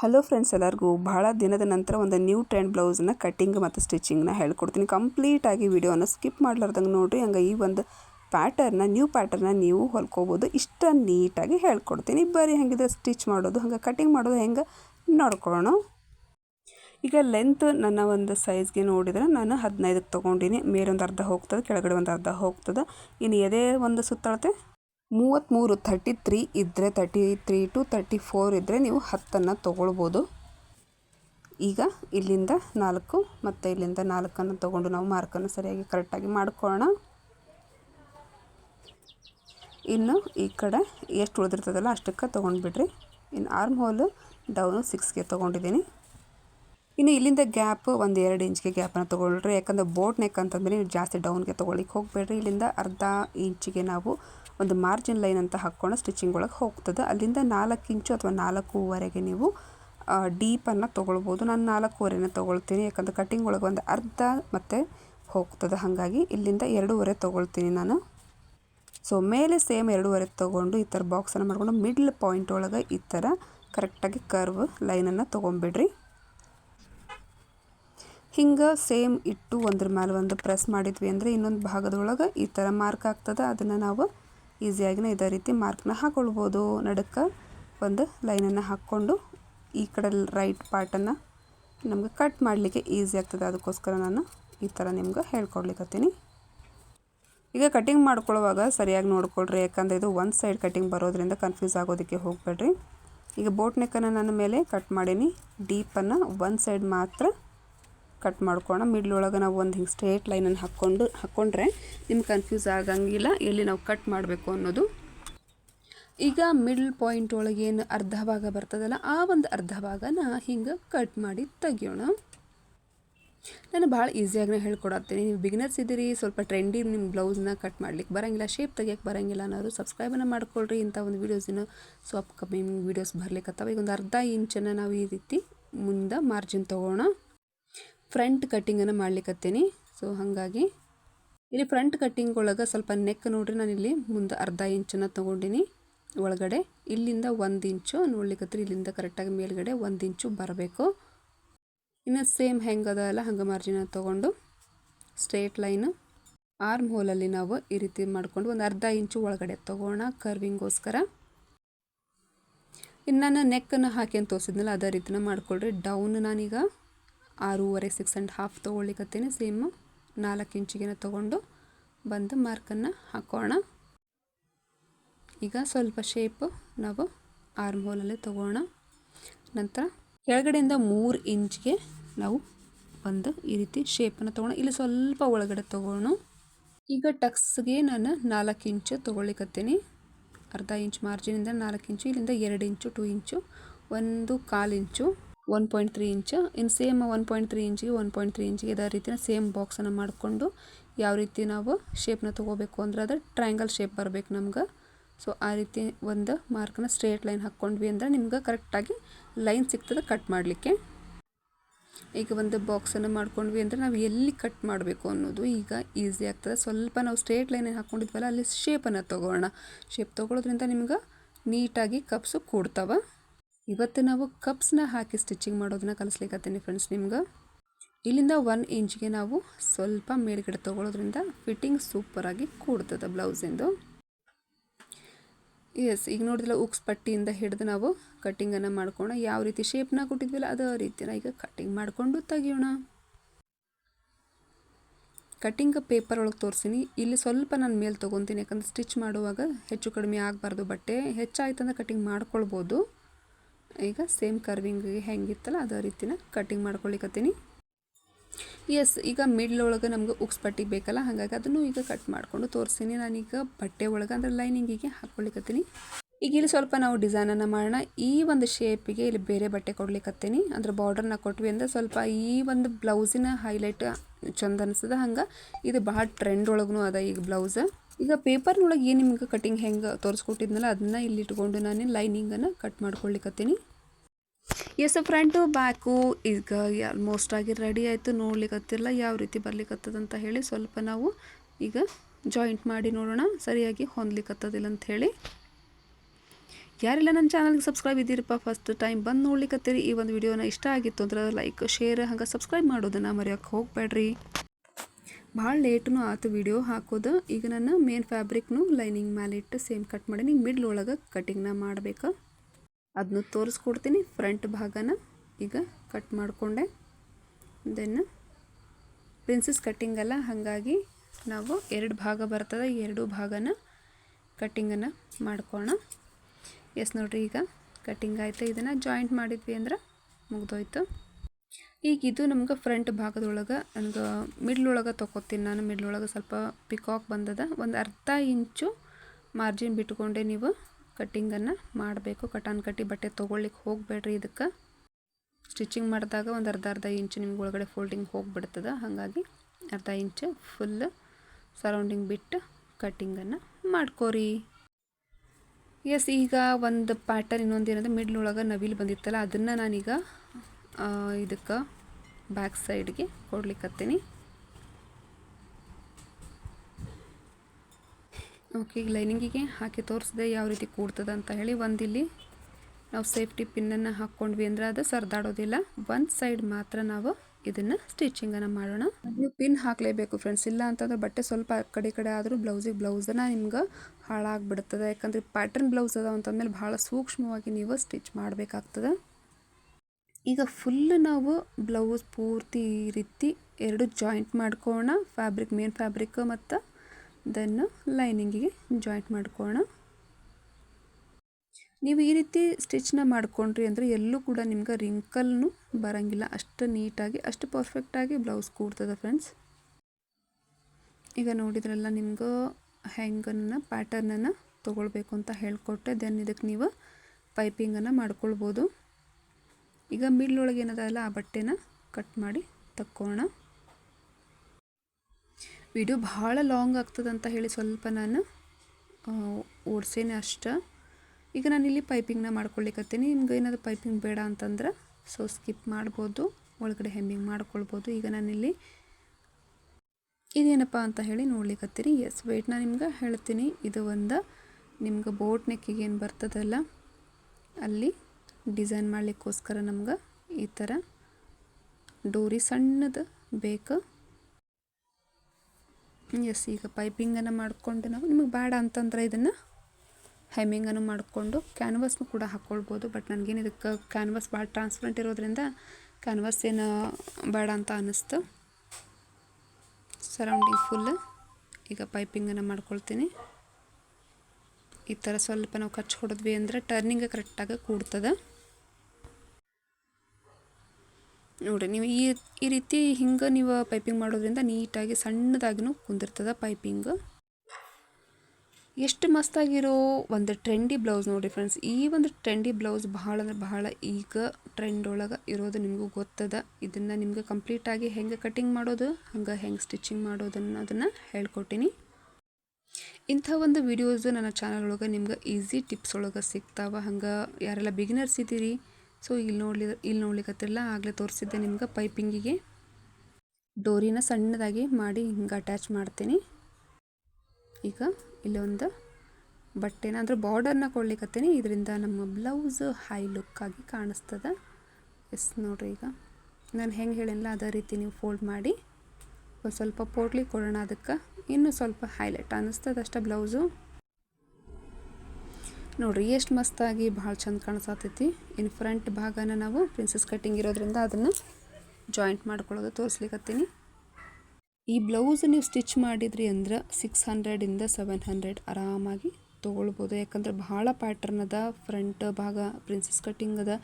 Hello friends ಎಲ್ಲರಿಗೂ ಬಹಳ ದಿನದ ನಂತರ ಒಂದು ನ್ಯೂ ಟ್ರೆಂಡ್ ಬ್ಲೌಸ್ನ ಕಟ್ಟಿಂಗ್ ಮತ್ತು ಸ್ಟಿಚಿಂಗ್ನ ಹೇಳ್ಕೊಡ್ತೀನಿ. ಕಂಪ್ಲೀಟಾಗಿ ವಿಡಿಯೋನ ಸ್ಕಿಪ್ ಮಾಡ್ಲಾರ್ದಂಗೆ ನೋಡಿರಿ, ಹಂಗೆ ಈ ಒಂದು ಪ್ಯಾಟರ್ನ ನ್ಯೂ ಪ್ಯಾಟರ್ನ ನೀವು ಹೊಲ್ಕೋಬೋದು. ಇಷ್ಟ ನೀಟಾಗಿ ಹೇಳ್ಕೊಡ್ತೀನಿ. ಬರೀ ಹೆಂಗಿದ್ರೆ ಸ್ಟಿಚ್ ಮಾಡೋದು, ಹಂಗೆ ಕಟ್ಟಿಂಗ್ ಮಾಡೋದು ಹೆಂಗೆ ನೋಡ್ಕೊಳ್ಳೋಣ ಈಗ ಲೆಂತ್ ನನ್ನ ಒಂದು ಸೈಜ್ಗೆ ನೋಡಿದರೆ ನಾನು ಹದಿನೈದಕ್ಕೆ ತೊಗೊಂಡಿನಿ. ಮೇಲೊಂದು ಅರ್ಧ ಹೋಗ್ತದೆ, ಕೆಳಗಡೆ ಒಂದು ಅರ್ಧ ಹೋಗ್ತದೆ. ಇನ್ನು ಎದೆ ಒಂದು ಸುತ್ತಳತೆ? ಮೂವತ್ತ್ಮೂರು ತರ್ಟಿ ತ್ರೀ ಇದ್ದರೆ thirty three to thirty four ಇದ್ದರೆ ನೀವು ಹತ್ತನ್ನು ತೊಗೊಳ್ಬೋದು. ಈಗ ಇಲ್ಲಿಂದ ನಾಲ್ಕು ಮತ್ತು ಇಲ್ಲಿಂದ ನಾಲ್ಕನ್ನು ತೊಗೊಂಡು ನಾವು ಮಾರ್ಕನ್ನು ಸರಿಯಾಗಿ ಕರೆಕ್ಟಾಗಿ ಮಾಡ್ಕೊಳ್ಳೋಣ. ಇನ್ನು ಈ ಕಡೆ ಎಷ್ಟು ಉಳಿದಿರ್ತದಲ್ಲ ಅಷ್ಟಕ್ಕೆ ತೊಗೊಂಡ್ಬಿಡ್ರಿ. ಇನ್ನು ಆರ್ಮ್ ಹೋಲು ಡೌನು ಸಿಕ್ಸ್ಗೆ ತೊಗೊಂಡಿದ್ದೀನಿ. ಇನ್ನು ಇಲ್ಲಿಂದ ಗ್ಯಾಪ್ ಒಂದು ಎರಡು ಇಂಚ್ಗೆ ಗ್ಯಾಪನ್ನು ತೊಗೊಳ್ರಿ. ಯಾಕಂದರೆ ಬೋಟ್ ನೆಕ್ ಅಂತಂದರೆ ನೀವು ಜಾಸ್ತಿ ಡೌನ್ಗೆ ತೊಗೊಳ್ಳಿಕ್ಕೆ ಹೋಗಬೇಡ್ರಿ. ಇಲ್ಲಿಂದ ಅರ್ಧ ಇಂಚಿಗೆ ನಾವು ಒಂದು ಮಾರ್ಜಿನ್ ಲೈನ್ ಅಂತ ಹಾಕ್ಕೊಂಡು ಸ್ಟಿಚಿಂಗ್ ಒಳಗೆ ಹೋಗ್ತದೆ. ಅಲ್ಲಿಂದ ನಾಲ್ಕು ಇಂಚು ಅಥವಾ ನಾಲ್ಕೂವರೆಗೆ ನೀವು ಡೀಪನ್ನು ತೊಗೊಳ್ಬೋದು. ನಾನು ನಾಲ್ಕೂವರೆನೇ ತೊಗೊಳ್ತೀನಿ, ಯಾಕಂದ್ರೆ ಕಟ್ಟಿಂಗ್ ಒಳಗೆ ಒಂದು ಅರ್ಧ ಮತ್ತು ಹೋಗ್ತದೆ. ಹಾಗಾಗಿ ಇಲ್ಲಿಂದ ಎರಡೂವರೆ ತೊಗೊಳ್ತೀನಿ ನಾನು. ಸೊ ಮೇಲೆ ಸೇಮ್ ಎರಡೂವರೆ ತೊಗೊಂಡು ಈ ಥರ ಬಾಕ್ಸನ್ನು ಮಾಡಿಕೊಂಡು ಮಿಡ್ಲ್ ಪಾಯಿಂಟ್ ಒಳಗೆ ಈ ಥರ ಕರೆಕ್ಟಾಗಿ ಕರ್ವ್ ಲೈನನ್ನು ತೊಗೊಂಬಿಡ್ರಿ ಹಿಂಗೆ ಸೇಮ್ ಇಟ್ಟು ಒಂದ್ರ ಮೇಲೆ ಒಂದು ಪ್ರೆಸ್ ಮಾಡಿದ್ವಿ ಅಂದರೆ ಇನ್ನೊಂದು ಭಾಗದೊಳಗೆ ಈ ಥರ ಮಾರ್ಕ್ ಆಗ್ತದೆ. ಅದನ್ನು ನಾವು ಈಸಿಯಾಗಿನ ಇದೇ ರೀತಿ ಮಾರ್ಕ್ನ ಹಾಕ್ಕೊಳ್ಬೋದು ನಡುಕ್ಕೆ ಒಂದು ಲೈನನ್ನು ಹಾಕ್ಕೊಂಡು ಈ ಕಡೆ ರೈಟ್ ಪಾರ್ಟನ್ನು ನಮ್ಗೆ ಕಟ್ ಮಾಡಲಿಕ್ಕೆ ಈಸಿ ಆಗ್ತದೆ. ಅದಕ್ಕೋಸ್ಕರ ನಾನು ಈ ಥರ ನಿಮ್ಗೆ ಹೇಳ್ಕೊಡ್ಲಿಕ್ಕತ್ತೀನಿ ಈಗ ಕಟಿಂಗ್ ಮಾಡ್ಕೊಳ್ಳುವಾಗ ಸರಿಯಾಗಿ ನೋಡ್ಕೊಳ್ರಿ. ಯಾಕಂದರೆ ಇದು ಒಂದು ಸೈಡ್ ಕಟಿಂಗ್ ಬರೋದ್ರಿಂದ ಕನ್ಫ್ಯೂಸ್ ಆಗೋದಕ್ಕೆ ಹೋಗಬೇಡ್ರಿ. ಈಗ ಬೋಟ್ ನೆಕ್ಕನ್ನು ನನ್ನ ಮೇಲೆ ಕಟ್ ಮಾಡೀನಿ. ಡೀಪನ್ನು ಒಂದು ಸೈಡ್ ಮಾತ್ರ ಕಟ್ ಮಾಡ್ಕೋಣ ಮಿಡ್ಲ್ ಒಳಗೆ ನಾವು ಒಂದು ಹಿಂಗೆ ಸ್ಟ್ರೇಟ್ ಲೈನನ್ನು ಹಾಕ್ಕೊಂಡು ಹಾಕ್ಕೊಂಡ್ರೆ ನಿಮ್ಗೆ ಕನ್ಫ್ಯೂಸ್ ಆಗಂಗಿಲ್ಲ. ಎಲ್ಲಿ ನಾವು ಕಟ್ ಮಾಡಬೇಕು ಅನ್ನೋದು. ಈಗ ಮಿಡ್ಲ್ ಪಾಯಿಂಟ್ ಒಳಗೆ ಏನು ಅರ್ಧ ಭಾಗ ಬರ್ತದಲ್ಲ, ಆ ಒಂದು ಅರ್ಧ ಭಾಗನ ಹಿಂಗೆ ಕಟ್ ಮಾಡಿ ತೆಗಿಯೋಣ. ನಾನು ಭಾಳ ಈಸಿಯಾಗಿ ಹೇಳ್ಕೊಡತ್ತೀನಿ. ನೀವು ಬಿಗಿನರ್ಸ್ ಇದ್ದೀರಿ ಸ್ವಲ್ಪ ಟ್ರೆಂಡಿ ನಿಮ್ಮ ಬ್ಲೌಸ್ನ ಕಟ್ ಮಾಡ್ಲಿಕ್ಕೆ ಬರೋಂಗಿಲ್ಲ ಶೇಪ್ ತೆಗಿಯೋಕ್ಕೆ ಬರೋಂಗಿಲ್ಲ ಅನ್ನೋರು ಸಬ್ಸ್ಕ್ರೈಬನ್ನು ಮಾಡ್ಕೊಳ್ರಿ. ಇಂಥ ಒಂದು ವೀಡಿಯೋಸಿನ ಸೊ ಅಪ್ಕಮಿಂಗ್ ವೀಡಿಯೋಸ್ ಬರ್ಲಿಕ್ಕತ್ತವ ಈಗ ಒಂದು ಅರ್ಧ ಇಂಚನ್ನು ನಾವು ಈ ರೀತಿ ಮುಂದೆ ಮಾರ್ಜಿನ್ ತೊಗೋಣ. ಫ್ರಂಟ್ ಕಟ್ಟಿಂಗನ್ನು ಮಾಡ್ಲಿಕ್ಕತ್ತೀನಿ ಸೊ ಹಾಗಾಗಿ ಇಲ್ಲಿ ಫ್ರಂಟ್ ಕಟ್ಟಿಂಗ್ ಒಳಗೆ ಸ್ವಲ್ಪ ನೆಕ್ ನೋಡ್ರಿ ನಾನು ಇಲ್ಲಿ ಮುಂದೆ ಅರ್ಧ ಇಂಚನ್ನು ತೊಗೊಂಡಿನಿ ಒಳಗಡೆ. ಇಲ್ಲಿಂದ ಒಂದು ಇಂಚು ನೋಡ್ಲಿಕ್ಕತ್ರಿ ಇಲ್ಲಿಂದ ಕರೆಕ್ಟಾಗಿ ಮೇಲ್ಗಡೆ ಒಂದು ಇಂಚು ಬರಬೇಕು. ಇನ್ನು ಸೇಮ್ ಹೆಂಗದ ಅಲ್ಲ ಹಂಗೆ ಮಾರ್ಜಿನ ತೊಗೊಂಡು ಸ್ಟ್ರೇಟ್ ಲೈನು ಆರ್ಮ್ ಹೋಲಲ್ಲಿ ನಾವು ಈ ರೀತಿ ಮಾಡಿಕೊಂಡು ಒಂದು ಅರ್ಧ ಇಂಚು ಒಳಗಡೆ ತೊಗೋಣ ಕರ್ವಿಂಗೋಸ್ಕರ ಇನ್ನು ನಾನು ನೆಕ್ಕನ್ನು ಹಾಕಿ ಅಂತ ತೋರಿಸಿದ್ನಲ್ಲ, ಅದೇ ರೀತಿನ ಮಾಡ್ಕೊಳ್ರಿ. ಡೌನ್ ನಾನೀಗ ಆರೂವರೆ ಸಿಕ್ಸ್ ಆ್ಯಂಡ್ ಹಾಫ್ ತೊಗೊಳ್ಲಿಕ್ಕತ್ತೀನಿ ಸೇಮ್ ನಾಲ್ಕು ಇಂಚಿಗೆನ ತೊಗೊಂಡು ಬಂದು ಮಾರ್ಕನ್ನು ಹಾಕೋಣ. ಈಗ ಸ್ವಲ್ಪ ಶೇಪ್ ನಾವು ಆರ್ಮ್ ಹೋಲಲ್ಲೇ ತೊಗೋಣ. ನಂತರ ಕೆಳಗಡೆಯಿಂದ ಮೂರು ಇಂಚ್ಗೆ ನಾವು ಒಂದು ಈ ರೀತಿ ಶೇಪನ್ನು ತೊಗೋಣ. ಇಲ್ಲಿ ಸ್ವಲ್ಪ ಒಳಗಡೆ ತೊಗೋಣ. ಈಗ ಟಕ್ಸ್ಗೆ ನಾನು ನಾಲ್ಕು ಇಂಚು ತೊಗೊಳ್ಲಿಕ್ಕತ್ತೀನಿ ಅರ್ಧ ಇಂಚ್ ಮಾರ್ಜಿನಿಂದ ನಾಲ್ಕು ಇಂಚು, ಇಲ್ಲಿಂದ ಎರಡು ಇಂಚು ಟೂ ಇಂಚು, ಒಂದು ಕಾಲು ಇಂಚು. ಒನ್ ಪಾಯಿಂಟ್ ತ್ರೀ ಇಂಚು. ಇನ್ನು ಸೇಮ್ ಒನ್ ಪಾಯಿಂಟ್ ತ್ರೀ ಇಂಚಿಗೆ ಒನ್ ಪಾಯಿಂಟ್ ತ್ರೀ ಇಂಚಿಗೆ ಇದೇ ರೀತಿನ ಸೇಮ್ ಬಾಕ್ಸನ್ನು ಮಾಡಿಕೊಂಡು ಯಾವ ರೀತಿ ನಾವು ಶೇಪ್ನ ತೊಗೋಬೇಕು ಅಂದ್ರೆ ಅದು ಟ್ರಯಾಂಗಲ್ ಶೇಪ್ ಬರಬೇಕು ನಮ್ಗೆ. ಸೊ ಆ ರೀತಿ ಒಂದು ಮಾರ್ಕನ್ನ ಸ್ಟ್ರೇಟ್ ಲೈನ್ ಹಾಕ್ಕೊಂಡ್ವಿ ಅಂದ್ರೆ ನಿಮ್ಗೆ ಕರೆಕ್ಟಾಗಿ ಲೈನ್ ಸಿಗ್ತದೆ ಕಟ್ ಮಾಡಲಿಕ್ಕೆ. ಈಗ ಒಂದು ಬಾಕ್ಸನ್ನು ಮಾಡ್ಕೊಂಡ್ವಿ ಅಂದರೆ ನಾವು ಎಲ್ಲಿ ಕಟ್ ಮಾಡಬೇಕು ಅನ್ನೋದು ಈಗ ಈಸಿ ಆಗ್ತದೆ. ಸ್ವಲ್ಪ ನಾವು ಸ್ಟ್ರೇಟ್ ಲೈನ್ ಹಾಕ್ಕೊಂಡಿದ್ವಲ್ಲ ಅಲ್ಲಿ ಶೇಪನ್ನು ತೊಗೋಣ. ಶೇಪ್ ತೊಗೊಳೋದ್ರಿಂದ ನಿಮ್ಗೆ ನೀಟಾಗಿ ಕಪ್ಸು ಕೂಡ್ತವೆ. ಇವತ್ತು ನಾವು ಕಪ್ಸ್ನ ಹಾಕಿ ಸ್ಟಿಚಿಂಗ್ ಮಾಡೋದನ್ನ ಕಲಿಸ್ಲಿಕ್ಕತ್ತೀನಿ ಫ್ರೆಂಡ್ಸ್ ನಿಮ್ಗೆ. ಇಲ್ಲಿಂದ ಒನ್ ಇಂಚ್ಗೆ ನಾವು ಸ್ವಲ್ಪ ಮೇಲ್ಗಡೆ ತೊಗೊಳೋದ್ರಿಂದ ಫಿಟ್ಟಿಂಗ್ ಸೂಪರಾಗಿ ಕೂಡ್ತದೆ ಬ್ಲೌಸಿಂದು ಎಸ್ ಈಗ ನೋಡಿದ್ರೆ ಉಕ್ಸ್ ಪಟ್ಟಿಯಿಂದ ಹಿಡಿದು ನಾವು ಕಟ್ಟಿಂಗನ್ನು ಮಾಡ್ಕೋಣ ಯಾವ ರೀತಿ ಶೇಪ್ನ ಕೊಟ್ಟಿದ್ವಿಲ್ಲ ಅದೇ ರೀತಿನ ಈಗ ಕಟ್ಟಿಂಗ್ ಮಾಡಿಕೊಂಡು ತೆಗಿಯೋಣ. ಕಟ್ಟಿಂಗ್ ಪೇಪರ್ ಒಳಗೆ ತೋರಿಸಿನಿ. ಇಲ್ಲಿ ಸ್ವಲ್ಪ ನಾನು ಮೇಲೆ ತೊಗೊತೀನಿ, ಯಾಕಂದ್ರೆ ಸ್ಟಿಚ್ ಮಾಡುವಾಗ ಹೆಚ್ಚು ಕಡಿಮೆ ಆಗಬಾರ್ದು ಬಟ್ಟೆ. ಹೆಚ್ಚಾಯ್ತಂದ್ರೆ ಕಟ್ಟಿಂಗ್ ಮಾಡ್ಕೊಳ್ಬೋದು. ಈಗ ಸೇಮ್ ಕರ್ವಿಂಗಿಗೆ ಹೆಂಗಿತ್ತಲ್ಲ, ಅದೇ ರೀತಿನ ಕಟ್ಟಿಂಗ್ ಮಾಡ್ಕೊಳಿಕತ್ತೀನಿ. ಎಸ್ ಈಗ ಮಿಡ್ಲ್ ಒಳಗೆ ನಮ್ಗೆ ಉಕ್ಸ್ ಪಟ್ಟಿ ಬೇಕಲ್ಲ, ಹಾಗಾಗಿ ಅದನ್ನು ಈಗ ಕಟ್ ಮಾಡಿಕೊಂಡು ತೋರಿಸ್ತೀನಿ. ನಾನೀಗ ಬಟ್ಟೆ ಒಳಗೆ ಅಂದರೆ ಲೈನಿಂಗಿಗೆ ಹಾಕ್ಕೊಳಿಕತ್ತೀನಿ ಈಗ ಇಲ್ಲಿ ಸ್ವಲ್ಪ ನಾವು ಡಿಸೈನನ್ನು ಮಾಡೋಣ. ಈ ಒಂದು ಶೇಪಿಗೆ ಇಲ್ಲಿ ಬೇರೆ ಬಟ್ಟೆ ಕೊಡ್ಲಿಕ್ಕತ್ತೀನಿ ಅಂದ್ರೆ ಬಾರ್ಡರ್ನ ಕೊಟ್ವಿ ಅಂದರೆ ಸ್ವಲ್ಪ ಈ ಒಂದು ಬ್ಲೌಸಿನ ಹೈಲೈಟ್ ಚಂದ ಅನಿಸ್ತದೆ ಹಂಗೆ. ಇದು ಭಾಳ ಟ್ರೆಂಡ್ ಒಳಗೂ ಅದ ಈಗ ಬ್ಲೌಸ್ ಈಗ ಪೇಪರ್ನೊಳಗೆ ಏನು ನಿಮ್ಗೆ ಕಟಿಂಗ್ ಹೆಂಗೆ ತೋರಿಸ್ಕೊಟ್ಟಿದ್ನಲ್ಲ, ಅದನ್ನ ಇಲ್ಲಿ ಇಟ್ಕೊಂಡು ನಾನು ಲೈನಿಂಗನ್ನು ಕಟ್ ಮಾಡ್ಕೊಳ್ಲಿಕ್ಕತ್ತೀನಿ ಎಸ್ ಫ್ರಂಟು ಬ್ಯಾಕು ಈಗ ಆಲ್ಮೋಸ್ಟ್ ಆಗಿ ರೆಡಿ ಆಯಿತು ನೋಡ್ಲಿಕ್ಕತ್ತಿಲ್ಲ ಯಾವ ರೀತಿ ಬರ್ಲಿಕ್ಕತ್ತದಂತ ಹೇಳಿ ಸ್ವಲ್ಪ ನಾವು ಈಗ ಜಾಯಿಂಟ್ ಮಾಡಿ ನೋಡೋಣ, ಸರಿಯಾಗಿ ಹೊಂದ್ಲಿಕ್ಕತ್ತದಿಲ್ಲ ಅಂತ ಹೇಳಿ ಯಾರೆಲ್ಲ ನನ್ನ ಚಾನಲ್ಗೆ ಸಬ್ಸ್ಕ್ರೈಬ್ ಇದ್ದೀರಪ್ಪ ಫಸ್ಟ್ ಟೈಮ್ ಬಂದು ನೋಡ್ಲಿಕ್ಕತ್ತೀರಿ ಈ ಒಂದು ವಿಡಿಯೋನ ಇಷ್ಟ ಆಗಿತ್ತು ಅಂದ್ರೆ ಲೈಕ್ ಶೇರ್ ಹಂಗೆ ಸಬ್ಸ್ಕ್ರೈಬ್ ಮಾಡೋದನ್ನು ಮರೆಯೋಕ್ಕೆ ಹೋಗಬೇಡ್ರಿ. ಭಾಳ ಲೇಟ್ನೂ ಆತು ವಿಡಿಯೋ ಹಾಕೋದು. ಈಗ ನಾನು ಮೇನ್ ಫ್ಯಾಬ್ರಿಕ್ನು ಲೈನಿಂಗ್ ಮೇಲೆ ಇಟ್ಟು ಸೇಮ್ ಕಟ್ ಮಾಡೀನಿ ಮಿಡ್ಲ್ ಒಳಗೆ ಕಟಿಂಗ್ನ ಮಾಡಬೇಕು. ಅದನ್ನು ತೋರಿಸ್ಕೊಡ್ತೀನಿ ಫ್ರಂಟ್ ಭಾಗನ. ಈಗ ಕಟ್ ಮಾಡಿಕೊಂಡೆ. ದೆನ್ ಪ್ರಿನ್ಸಸ್ ಕಟ್ಟಿಂಗ್ ಅಲ್ಲ, ಹಾಗಾಗಿ ನಾವು ಎರಡು ಭಾಗ ಬರ್ತದೆ. ಎರಡು ಭಾಗನ ಕಟ್ಟಿಂಗನ್ನು ಮಾಡ್ಕೋಣ ಎಸ್ ನೋಡ್ರಿ, ಈಗ ಕಟ್ಟಿಂಗ್ ಆಯಿತು. ಇದನ್ನು ಜಾಯಿಂಟ್ ಮಾಡಿದ್ವಿ ಅಂದ್ರೆ ಮುಗ್ದೋಯ್ತು. ಈಗ ಇದು ನಮ್ಗೆ ಫ್ರಂಟ್ ಭಾಗದೊಳಗೆ ನನಗೆ ಮಿಡ್ಲ್ ಒಳಗೆ ತೊಗೋತೀನಿ. ನಾನು ಮಿಡ್ಲ್ ಒಳಗೆ ಸ್ವಲ್ಪ ಪಿಕಾಕ್ ಬಂದದ. ಒಂದು ಅರ್ಧ ಇಂಚು ಮಾರ್ಜಿನ್ ಬಿಟ್ಕೊಂಡೆ ನೀವು. ಕಟ್ಟಿಂಗನ್ನು ಮಾಡಬೇಕು. ಕಟಾನ್ ಕಟ್ಟಿ ಬಟ್ಟೆ ತೊಗೊಳ್ಲಿಕ್ಕೆ ಹೋಗಬೇಡ್ರಿ ಇದಕ್ಕೆ. ಸ್ಟಿಚಿಂಗ್ ಮಾಡಿದಾಗ ಒಂದು ಅರ್ಧ ಅರ್ಧ ಇಂಚು ನಿಮ್ಗೆ ಒಳಗಡೆ ಫೋಲ್ಡಿಂಗ್ ಹೋಗಿಬಿಡ್ತದೆ. ಹಾಗಾಗಿ ಅರ್ಧ ಇಂಚು ಫುಲ್ ಸರೌಂಡಿಂಗ್ ಬಿಟ್ಟು ಕಟ್ಟಿಂಗನ್ನು ಮಾಡ್ಕೋರಿ. ಎಸ್ ಈಗ ಒಂದು ಪ್ಯಾಟರ್ನ್ ಇನ್ನೊಂದು ಏನಂದ್ರೆ ಮಿಡ್ಲ್ ಒಳಗೆ ನವಿಲ್ ಬಂದಿತ್ತಲ್ಲ, ಅದನ್ನು ನಾನೀಗ ಇದಕ್ಕೆ ಬ್ಯಾಕ್ ಸೈಡ್ಗೆ ಕೊಡ್ಲಿಕ್ಕತ್ತೀನಿ ಓಕೆ ಈಗ ಲೈನಿಂಗಿಗೆ ಹಾಕಿ ತೋರಿಸಿದೆ ಯಾವ ರೀತಿ ಕೂಡ್ತದೆ ಅಂತ ಹೇಳಿ. ಒಂದಿಲ್ಲಿ ನಾವು ಸೇಫ್ಟಿ ಪಿನ್ನನ್ನು ಹಾಕ್ಕೊಂಡ್ವಿ ಅಂದರೆ ಅದು ಸರ್ದಾಡೋದಿಲ್ಲ. ಒಂದು ಸೈಡ್ ಮಾತ್ರ ನಾವು ಇದನ್ನು ಸ್ಟಿಚಿಂಗನ್ನು ಮಾಡೋಣ. ನೀವು ಪಿನ್ ಹಾಕಲೇಬೇಕು ಫ್ರೆಂಡ್ಸ್ ಇಲ್ಲ ಅಂತಂದ್ರೆ ಬಟ್ಟೆ ಸ್ವಲ್ಪ ಕಡೆ ಕಡೆ ಆದರೂ ಬ್ಲೌಸಿಗೆ ಬ್ಲೌಸನ್ನು ನಿಮ್ಗೆ ಹಾಳಾಗಿಬಿಡ್ತದೆ. ಯಾಕಂದರೆ ಪ್ಯಾಟರ್ನ್ ಬ್ಲೌಸ್ ಅದಾವ ಅಂತಂದಮೇಲೆ ಭಾಳ ಸೂಕ್ಷ್ಮವಾಗಿ ನೀವು ಸ್ಟಿಚ್ ಮಾಡಬೇಕಾಗ್ತದೆ. ಈಗ ಫುಲ್ ನಾವು ಬ್ಲೌಸ್ ಪೂರ್ತಿ ರೀತಿ ಎರಡು ಜಾಯಿಂಟ್ ಮಾಡ್ಕೋಣ. ಫ್ಯಾಬ್ರಿಕ್ ಮೇನ್ ಫ್ಯಾಬ್ರಿಕ್ ಮತ್ತು ದೆನ್ ಲೈನಿಂಗಿಗೆ ಜಾಯಿಂಟ್ ಮಾಡ್ಕೋಣ. ನೀವು ಈ ರೀತಿ ಸ್ಟಿಚ್ನ ಮಾಡ್ಕೊಂಡ್ರಿ ಅಂದರೆ ಎಲ್ಲೂ ಕೂಡ ನಿಮ್ಗೆ ರಿಂಕಲ್ನು ಬರೋಂಗಿಲ್ಲ. ಅಷ್ಟು ನೀಟಾಗಿ ಅಷ್ಟು ಪರ್ಫೆಕ್ಟಾಗಿ ಬ್ಲೌಸ್ ಕೂಡ್ತದೆ ಫ್ರೆಂಡ್ಸ್ ಈಗ ನೋಡಿದ್ರಲ್ಲ ನಿಮ್ಗೆ ಹೆಂಗನ್ನು ಪ್ಯಾಟರ್ನನ್ನು ತೊಗೊಳ್ಬೇಕು ಅಂತ ಹೇಳಿಕೊಟ್ಟೆ. ದೆನ್ ಇದಕ್ಕೆ ನೀವು ಪೈಪಿಂಗನ್ನು ಮಾಡ್ಕೊಳ್ಬೋದು. ಈಗ ಮಿಲ್ಲೊಳಗೆ ಏನದಲ್ಲ ಆ ಬಟ್ಟೆನ ಕಟ್ ಮಾಡಿ ತಕ್ಕೋಣ. ವಿಡಿಯೋ ಭಾಳ ಲಾಂಗ್ ಆಗ್ತದಂತ ಹೇಳಿ ಸ್ವಲ್ಪ ನಾನು ಓಡಿಸೇನೆ ಅಷ್ಟ. ಈಗ ನಾನು ಇಲ್ಲಿ ಪೈಪಿಂಗ್ನ ಮಾಡ್ಕೊಳ್ಳಿಕತ್ತೀನಿ ನಿಮ್ಗೆ ಏನಾದರೂ ಪೈಪಿಂಗ್ ಬೇಡ ಅಂತಂದ್ರೆ ಸೊ ಸ್ಕಿಪ್ ಮಾಡ್ಬೋದು. ಒಳಗಡೆ ಹೆಮ್ಮಿಂಗ್ ಮಾಡ್ಕೊಳ್ಬೋದು. ಈಗ ನಾನಿಲ್ಲಿ ಇದೇನಪ್ಪ ಅಂತ ಹೇಳಿ ನೋಡ್ಲಿಕ್ಕತ್ತೀರಿ ಎಸ್ ವೆಯ್ಟ್ನ ನಿಮ್ಗೆ ಹೇಳ್ತೀನಿ. ಇದು ಒಂದು, ನಿಮ್ಗೆ ಬೋಟ್ ನೆಕ್ಕಿಗೆ ಏನು ಬರ್ತದಲ್ಲ, ಅಲ್ಲಿ ಡಿಸೈನ್ ಮಾಡಲಿಕ್ಕೋಸ್ಕರ ನಮ್ಗೆ ಈ ಥರ ಡೋರಿ ಸಣ್ಣದು ಬೇಕು. ಎಸ್ ಈಗ ಪೈಪಿಂಗನ್ನು ಮಾಡಿಕೊಂಡು ನಾವು, ನಿಮಗೆ ಬೇಡ ಅಂತಂದ್ರೆ ಇದನ್ನು ಹೆಮ್ಮಿಂಗನ್ನು ಮಾಡಿಕೊಂಡು ಕ್ಯಾನ್ವಾಸ್ನು ಕೂಡ ಹಾಕ್ಕೊಳ್ಬೋದು ಬಟ್ ನನಗೇನು ಇದಕ್ಕೆ ಕ್ಯಾನ್ವಾಸ್ ಭಾಳ ಟ್ರಾನ್ಸ್ಪರೆಂಟ್ ಇರೋದ್ರಿಂದ ಕ್ಯಾನ್ವಾಸ್ ಏನು ಬೇಡ ಅಂತ ಅನ್ನಿಸ್ತು. ಸರೌಂಡಿಂಗ್ ಫುಲ್ ಈಗ ಪೈಪಿಂಗನ್ನು ಮಾಡ್ಕೊಳ್ತೀನಿ. ಈ ಥರ ಸ್ವಲ್ಪ ನಾವು ಖರ್ಚು ಹೊಡೆದ್ವಿ ಅಂದರೆ ಟರ್ನಿಂಗ್ ಕರೆಕ್ಟಾಗಿ ಕೂಡ್ತದೆ. ನೋಡಿರಿ, ನೀವು ಈ ಈ ರೀತಿ ಹಿಂಗೆ ನೀವು ಪೈಪಿಂಗ್ ಮಾಡೋದ್ರಿಂದ ನೀಟಾಗಿ ಸಣ್ಣದಾಗಿನೂ ಕುಂದಿರ್ತದೆ ಪೈಪಿಂಗ್ ಎಷ್ಟು ಮಸ್ತಾಗಿರೋ ಒಂದು ಟ್ರೆಂಡಿ ಬ್ಲೌಸ್ ನೋಡಿ ಫ್ರೆಂಡ್ಸ್ ಈ ಒಂದು ಟ್ರೆಂಡಿ ಬ್ಲೌಸ್ ಭಾಳ ಅಂದ್ರೆ ಭಾಳ ಈಗ ಟ್ರೆಂಡ್ ಒಳಗೆ ಇರೋದು ನಿಮಗೂ ಗೊತ್ತದ. ಇದನ್ನು ನಿಮ್ಗೆ ಕಂಪ್ಲೀಟಾಗಿ ಹೆಂಗೆ ಕಟಿಂಗ್ ಮಾಡೋದು, ಹಂಗೆ ಹೆಂಗೆ ಸ್ಟಿಚಿಂಗ್ ಮಾಡೋದು ಅದನ್ನು ಹೇಳ್ಕೊಟ್ಟಿನಿ. ಇಂಥ ಒಂದು ವೀಡಿಯೋಸು ನನ್ನ ಚಾನಲ್ ಒಳಗೆ ನಿಮ್ಗೆ ಈಸಿ ಟಿಪ್ಸ್ ಒಳಗೆ ಸಿಗ್ತಾವೆ. ಹಂಗೆ ಯಾರೆಲ್ಲ ಬಿಗಿನರ್ಸ್ ಇದ್ದೀರಿ ಸೊ ಇಲ್ಲಿ ನೋಡ್ಲಿ, ಇಲ್ಲಿ ನೋಡ್ಲಿಕ್ಕತ್ತಿರಲ್ಲ ಆಗಲೇ ತೋರಿಸಿದ್ದೆ ನಿಮ್ಗೆ ಪೈಪಿಂಗಿಗೆ. ಡೋರಿನ ಸಣ್ಣದಾಗಿ ಮಾಡಿ ಹಿಂಗೆ ಅಟ್ಯಾಚ್ ಮಾಡ್ತೀನಿ. ಈಗ ಇಲ್ಲಿ ಒಂದು ಬಟ್ಟೆನ ಅಂದರೆ ಬಾರ್ಡರ್ನ ಕೊಡ್ಲಿಕ್ಕತ್ತೀನಿ ಇದರಿಂದ ನಮ್ಮ ಬ್ಲೌಸ್ ಹೈ ಲುಕ್ಕಾಗಿ ಕಾಣಿಸ್ತದೆ. ಎಸ್ ನೋಡ್ರಿ ಈಗ. ನಾನು ಹೆಂಗೆ ಹೇಳಿಲ್ಲ ಅದೇ ರೀತಿ ನೀವು ಫೋಲ್ಡ್ ಮಾಡಿ. ಒಂದು ಸ್ವಲ್ಪ ಪೋಟ್ಲಿ ಕೊಡೋಣ ಅದಕ್ಕೆ. ಇನ್ನೂ ಸ್ವಲ್ಪ ಹೈಲೈಟ್ ಅನ್ನಿಸ್ತದೆ ಅಷ್ಟೇ ಬ್ಲೌಸು ನೋಡ್ರಿ, ಎಷ್ಟು ಮಸ್ತಾಗಿ ಭಾಳ ಚಂದ ಕಾಣಿಸತೈತಿ. ಇನ್ ಫ್ರಂಟ್ ಭಾಗನ ನಾವು ಪ್ರಿನ್ಸಸ್ ಕಟ್ಟಿಂಗ್ ಇರೋದ್ರಿಂದ ಅದನ್ನು ಜಾಯಿಂಟ್ ಮಾಡ್ಕೊಳ್ಳೋದು ತೋರಿಸ್ಲಿಕ್ಕತ್ತೀನಿ ಈ ಬ್ಲೌಸ್ ನೀವು ಸ್ಟಿಚ್ ಮಾಡಿದ್ರಿ ಅಂದ್ರೆ ಸಿಕ್ಸ್ ಹಂಡ್ರೆಡಿಂದ ಸೆವೆನ್ ಹಂಡ್ರೆಡ್ ಆರಾಮಾಗಿ ತೊಗೊಳ್ಬೋದು. ಯಾಕಂದ್ರೆ ಭಾಳ ಪ್ಯಾಟ್ರನ್ ಅದ ಫ್ರಂಟ್ ಭಾಗ ಪ್ರಿನ್ಸಸ್ ಕಟ್ಟಿಂಗ್ ಅದ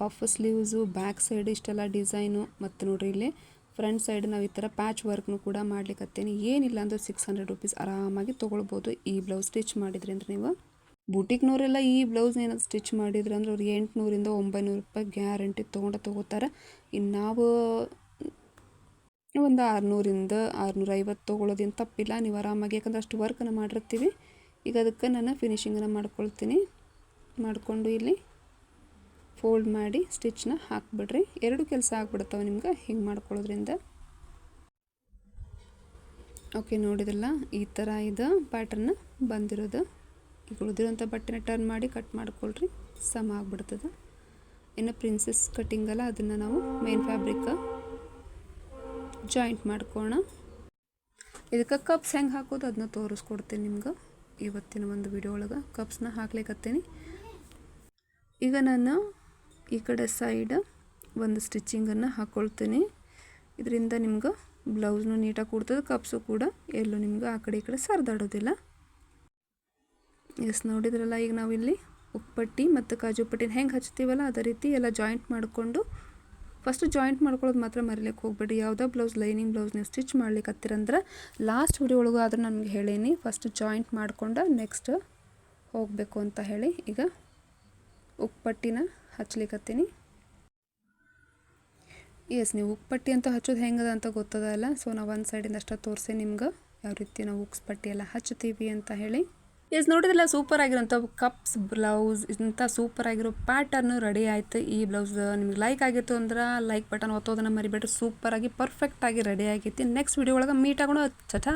ಪಫ್ ಸ್ಲೀವ್ಸು ಬ್ಯಾಕ್ ಸೈಡ್ ಇಷ್ಟೆಲ್ಲ ಡಿಸೈನು ಮತ್ತು ನೋಡ್ರಿ ಇಲ್ಲಿ ಫ್ರಂಟ್ ಸೈಡ್ ನಾವು ಈ ಥರ ಪ್ಯಾಚ್ ವರ್ಕ್ನು ಕೂಡ ಮಾಡ್ಲಿಕ್ಕತ್ತೇನೆ ಏನಿಲ್ಲ ಅಂದ್ರೆ ಸಿಕ್ಸ್ ಹಂಡ್ರೆಡ್ ರುಪೀಸ್ ಆರಾಮಾಗಿ ತೊಗೊಳ್ಬೋದು ಈ ಬ್ಲೌಸ್ ಸ್ಟಿಚ್ ಮಾಡಿದ್ರಿ ಅಂದ್ರೆ ನೀವು. ಬುಟಿಕ್ನವರೆಲ್ಲ ಈ ಬ್ಲೌಸ್ ಏನಾದ್ರು ಸ್ಟಿಚ್ ಮಾಡಿದ್ರೆ ಅಂದ್ರೆ ಅವ್ರಿಗೆ ಎಂಟುನೂರಿಂದ ಒಂಬೈನೂರು ರೂಪಾಯಿ ಗ್ಯಾರಂಟಿ ತೊಗೊಂಡು ತೊಗೋತಾರೆ. ಇನ್ನು ನಾವು ಒಂದು ಆರುನೂರಿಂದ ಆರುನೂರ ಐವತ್ತು ತೊಗೊಳೋದೇನು ತಪ್ಪಿಲ್ಲ. ನೀವು ಆರಾಮಾಗಿ ಯಾಕಂದ್ರೆ ಅಷ್ಟು ವರ್ಕನ್ನು ಮಾಡಿರ್ತೀವಿ. ಈಗ ಅದಕ್ಕೆ ನಾನು ಫಿನಿಷಿಂಗನ್ನು ಮಾಡ್ಕೊಳ್ತೀನಿ. ಮಾಡಿಕೊಂಡು ಇಲ್ಲಿ ಫೋಲ್ಡ್ ಮಾಡಿ ಸ್ಟಿಚ್ನ ಹಾಕ್ಬಿಡ್ರಿ. ಎರಡು ಕೆಲಸ ಆಗ್ಬಿಡ್ತಾವೆ ನಿಮ್ಗೆ ಹಿಂಗೆ ಮಾಡ್ಕೊಳ್ಳೋದ್ರಿಂದ. ಓಕೆ, ನೋಡಿದ್ರಲ್ಲ? ಈ ಥರ ಇದು ಪ್ಯಾಟರ್ನ್ ಬಂದಿರೋದು. ಈಗ ಉಳಿದಿರೋಂಥ ಬಟ್ಟೆನ ಟರ್ನ್ ಮಾಡಿ ಕಟ್ ಮಾಡ್ಕೊಳ್ರಿ, ಸಮ ಆಗ್ಬಿಡ್ತದೆ. ಇನ್ನು ಪ್ರಿನ್ಸಸ್ ಕಟ್ಟಿಂಗ್ ಅಲ್ಲ, ಅದನ್ನು ನಾವು ಮೇನ್ ಫ್ಯಾಬ್ರಿಕ್ ಜಾಯಿಂಟ್ ಮಾಡ್ಕೋಣ ಇದಕ್ಕೆ ಕಪ್ಸ್ ಹೆಂಗೆ ಹಾಕೋದು ಅದನ್ನ ತೋರಿಸ್ಕೊಡ್ತೀನಿ ನಿಮ್ಗೆ ಇವತ್ತಿನ ಒಂದು ವಿಡಿಯೋ ಒಳಗೆ. ಕಪ್ಸ್ನ ಹಾಕ್ಲಿಕ್ಕತ್ತೀನಿ ಈಗ ನಾನು ಈ ಕಡೆ ಸೈಡ್ ಒಂದು ಸ್ಟಿಚಿಂಗನ್ನು ಹಾಕ್ಕೊಳ್ತೀನಿ ಇದರಿಂದ ನಿಮ್ಗೆ ಬ್ಲೌಸ್ನು ನೀಟಾಗಿ ಕೊಡ್ತದೆ ಕಪ್ಸು ಕೂಡ ಎಲ್ಲೂ ನಿಮ್ಗೆ ಆ ಕಡೆ ಈ ಕಡೆ ಸರ್ದಾಡೋದಿಲ್ಲ. ಎಸ್, ನೋಡಿದ್ರಲ್ಲ, ಈಗ ನಾವಿಲ್ಲಿ ಉಪ್ಪಟ್ಟಿ ಮತ್ತು ಕಾಜು ಪಟ್ಟಿನ ಹೆಂಗೆ ಹಚ್ತೀವಲ್ಲ, ಅದೇ ರೀತಿ ಎಲ್ಲ ಜಾಯಿಂಟ್ ಮಾಡಿಕೊಂಡು ಫಸ್ಟ್ ಜಾಯಿಂಟ್ ಮಾಡ್ಕೊಳ್ಳೋದು ಮಾತ್ರ ಮರಿಲಿಕ್ಕೆ ಹೋಗ್ಬೇಡಿ. ಯಾವುದೋ ಬ್ಲೌಸ್ ಲೈನಿಂಗ್ ಬ್ಲೌಸ್ ನೀವು ಸ್ಟಿಚ್ ಮಾಡ್ಲಿಕ್ಕೆ ಲಾಸ್ಟ್ ವಿಡಿಯೋ ಒಳಗೂ ಆದರೆ ನನಗೆ ಹೇಳೀನಿ. ಫಸ್ಟ್ ಜಾಯಿಂಟ್ ಮಾಡಿಕೊಂಡು ನೆಕ್ಸ್ಟ್ ಹೋಗಬೇಕು ಅಂತ ಹೇಳಿ ಈಗ ಉಪ್ಪಟ್ಟಿನ ಹಚ್ಲಿಕ್ಕತ್ತೀನಿ ಎಸ್ ನೀವು ಉಪ್ಪಟ್ಟಿ ಅಂತ ಹಚ್ಚೋದು ಹೆಂಗದ ಅಂತ ಗೊತ್ತದಲ್ಲ ಸೊ ನಾವು ಒಂದು ಸೈಡಿಂದ ಅಷ್ಟೇ ತೋರಿಸಿ ನಿಮ್ಗೆ. ಯಾವ ರೀತಿ ನಾವು ಉಕ್ಸ್ ಪಟ್ಟಿ ಎಲ್ಲ ಹಚ್ತೀವಿ ಅಂತ ಹೇಳಿ. ಎಸ್, ನೋಡಿದ್ರಲ್ಲ ಸೂಪರ್ ಆಗಿರೋಂಥ ಕಪ್ಸ್ ಬ್ಲೌಸ್ ಇಂಥ ಸೂಪರ್ ಆಗಿರೋ ಪ್ಯಾಟರ್ನು ರೆಡಿ ಆಯಿತು. ಈ ಬ್ಲೌಸ್ ನಿಮ್ಗೆ ಲೈಕ್ ಆಗಿತ್ತು ಅಂದ್ರೆ ಲೈಕ್ ಬಟನ್ ಒತ್ತೋದನ್ನು ಮರಿಬೇಡ್ರಿ. ಸೂಪರಾಗಿ ಪರ್ಫೆಕ್ಟಾಗಿ ರೆಡಿ ಆಗೈತಿ ನೆಕ್ಸ್ಟ್ ವಿಡಿಯೋ ಒಳಗೆ ಮೀಟ್ ಆಗೋಣ. ಚಟಾ